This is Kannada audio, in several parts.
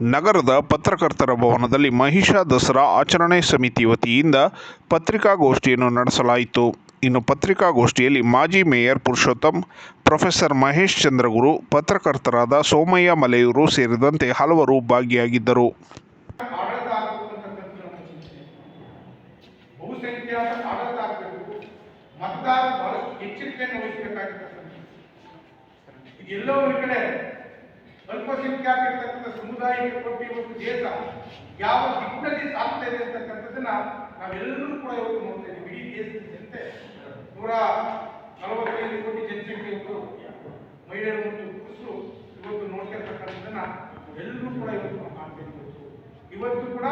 ನಗರದ ಪತ್ರಕರ್ತರ ಭವನದಲ್ಲಿ ಮಹಿಷಾ ದಸರಾ ಆಚರಣೆ ಸಮಿತಿ ವತಿಯಿಂದ ಪತ್ರಿಕಾಗೋಷ್ಠಿಯನ್ನು ನಡೆಸಲಾಯಿತು. ಇನ್ನು ಪತ್ರಿಕಾಗೋಷ್ಠಿಯಲ್ಲಿ ಮಾಜಿ ಮೇಯರ್ ಪುರುಷೋತ್ತಮ್, ಪ್ರೊಫೆಸರ್ ಮಹೇಶ್ ಚಂದ್ರಗುರು, ಪತ್ರಕರ್ತರಾದ ಸೋಮಯ್ಯ ಮಲೆಯೂರು ಸೇರಿದಂತೆ ಹಲವರು ಭಾಗಿಯಾಗಿದ್ದರು. ಎಲ್ಲೋ ಕಡೆ ಅಲ್ಪಸಂಖ್ಯಾತ ಇರ್ತಕ್ಕಂಥ ಸಮುದಾಯಕ್ಕೆ ಕೊಟ್ಟು ಇವತ್ತು ದೇಶ ಯಾವ ದಿಕ್ಕಿನಲ್ಲಿ ಸಾಗ್ತಾ ಇದೆ ಅಂತಕ್ಕಂಥದ್ದನ್ನ ನಾವೆಲ್ಲರೂ ಕೂಡ ಇವತ್ತು ನೋಡ್ತಾ ಇದ್ದೀವಿ. ಇಡೀ ದೇಶದ ಜನತೆ. ನೂರ ನಲವತ್ತೈದು ಕೋಟಿ ಜನಸಂಖ್ಯೆ ಮಹಿಳೆಯರು ಮತ್ತು ಪುರುಷರು ಇವತ್ತು ನೋಡ್ತಿರ್ತಕ್ಕಂಥದ್ದನ್ನ ಎಲ್ಲರೂ ಕೂಡ ಇವತ್ತು ನಾವು ಇವತ್ತು ಕೂಡ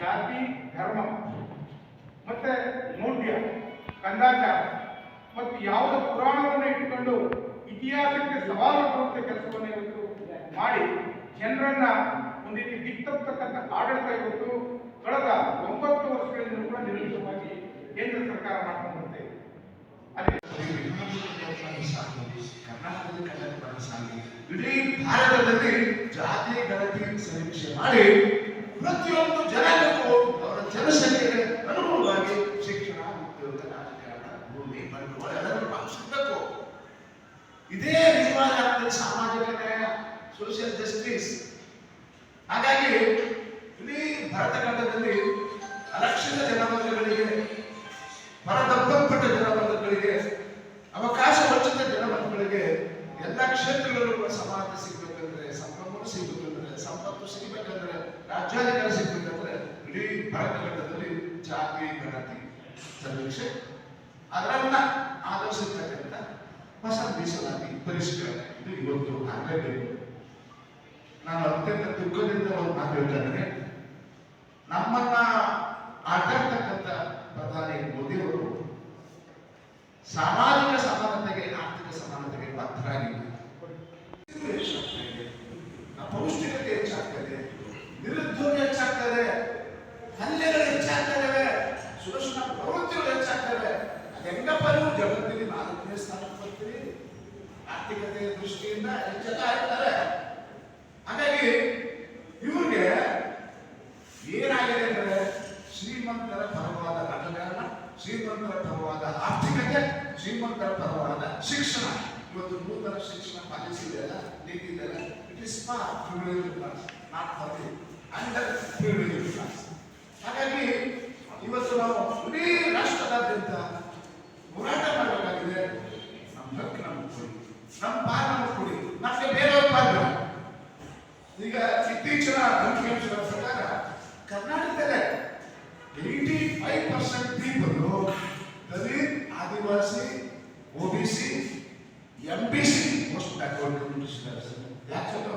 ಜಾತಿ, ಧರ್ಮ ಮತ್ತೆ ಮೌಢ್ಯ ಕಂದಾಚಾರ ಮತ್ತು ಯಾವುದೇ ಪುರಾಣವನ್ನು ಇಟ್ಕೊಂಡು ಇತಿಹಾಸಕ್ಕೆ ಸವಾಲು ಕೊಡುವಂತ ಕೆಲಸವನ್ನು ಇವತ್ತು ಮಾಡಿ ಜನರನ್ನ ಒಂದು ರೀತಿ ದಿಕ್ತಕ್ಕಂಥ ಆಡಳಿತ ಇವತ್ತು ಕಳೆದ ಒಂಬತ್ತು ವರ್ಷಗಳಿಂದ ಕೂಡ ನಿರಂತರವಾಗಿ ಕೇಂದ್ರ ಸರ್ಕಾರ ಮಾಡ್ಕೊಂಡು ಬರುತ್ತೆ. ಕರ್ನಾಟಕದಲ್ಲಿ ಇಡೀ ಭಾರತದಲ್ಲಿ ಜಾತಿ, ಗಣತಿ ಸಮೀಕ್ಷೆ ಮಾಡಿ ಪ್ರತಿಯೊಂದು ಜನಾಂಗಕ್ಕೂ ಅವರ ಜನಸಂಖ್ಯೆಗೆ ಅನುಗುಣವಾಗಿ ಶಿಕ್ಷಣ ಸೋಷಿಯಲ್ ಜಸ್ಟಿಸ್ ಹಾಗಾಗಿ ಇಡೀ ಭಾರತ ಅಲಕ್ಷಿತ ಜನವರ್ಗಗಳಿಗೆ ಹೊರದಬ್ಬಲ್ಪಟ್ಟ ಜನವರ್ಗಗಳಿಗೆ ಅವಕಾಶ ವಂಚಿತ ಜನವರ್ಗಗಳಿಗೆ ಎಲ್ಲ ಕ್ಷೇತ್ರಗಳಲ್ಲೂ ಕೂಡ ಸಮಾನತೆ ಸಿಗಬೇಕಂದ್ರೆ ಸಂಭ್ರಮ ಸಿಗಬೇಕಂದ್ರೆ, ಸಂಪತ್ತು ಸಿಗಬೇಕಂದ್ರೆ, ರಾಜ್ಯಾಧಿಕಾರ ಸಿಗಬೇಕಂದ್ರೆ ಇಡೀ ಭಾರತ ಜಾತಿ, ಗಣತಿ ಸಮೀಕ್ಷೆ ಅದರನ್ನ ಆಧರಿಸಿರ್ತಕ್ಕಂಥ ಹೊಸ ಮೀಸಲಾತಿ, ಪರಿಷ್ಕರಣೆ. ಇದು ಇವತ್ತು ಆಗಲೇಬೇಕು. ನಾನು ಅತ್ಯಂತ ದುಃಖದಿಂದ ಒಂದು ಮಾತು ಹೇಳ್ತಾ ಇದ್ದೇನೆ ನಮ್ಮನ್ನ ಆಟಾಡ್ತಕ್ಕಂಥ ಪ್ರಧಾನಿ ಮೋದಿಯವರು ಸಾಮಾಜಿಕ ಸಮಾನತೆಗೆ, ಆರ್ಥಿಕ ಸಮಾನತೆಗೆ ಬದ್ಧರಾಗಿಲ್ಲ ಅಪೌಷ್ಟಿಕತೆ ಹೆಚ್ಚಾಗ್ತದೆ, ನಿರುದ್ಯೋಗ ಹೆಚ್ಚಾಗ್ತದೆ ಹಲ್ಲೆಗಳು ಹೆಚ್ಚಾಗ್ತಾ ಇದಾವೆ ಸುರಕ್ಷಣಾ ಪ್ರವೃತ್ತಿಗಳು ಹೆಚ್ಚಾಗ್ತವೆ. ಹೆಂಗಪ್ಪ ನೀವು ಜಗತ್ತಿನಲ್ಲಿ ನಾಲ್ಕನೇ ಸ್ಥಾನಕ್ಕೆ ಬರ್ತೀರಿ. ಆರ್ಥಿಕತೆಯ ದೃಷ್ಟಿಯಿಂದ ಹೆಚ್ಚಾಗ್ತಾರೆ ಹಾಗಾಗಿ ಇವ್ರಿಗೆ ಏನಾಗಿದೆ ಅಂದ್ರೆ ಶ್ರೀಮಂತರ ಪರವಾದ ರಾಜಕಾರಣ ಶ್ರೀಮಂತರ ಪರವಾದ ಆರ್ಥಿಕತೆ, ಶ್ರೀಮಂತರ ಪರವಾದ ಶಿಕ್ಷಣ. ಇವತ್ತು ನೂತನ ಶಿಕ್ಷಣ ಪಾಲಿಸಿ ಇದೆಯಲ್ಲ it is for privilege not for ಹಾಗಾಗಿ ಇವತ್ತು ನಾವು ಇಡೀ ರಾಷ್ಟ್ರದಾದ್ಯಂತ ಹೋರಾಟ ಮಾಡಬೇಕಾಗಿದೆ. ನಮ್ಮ ಕೊಡಿ. ನಮ್ಮ ಪಾಲ್ εσύ, η αμπίση, πώς τα κόρτα μου τη συνέβησε. Λάξε.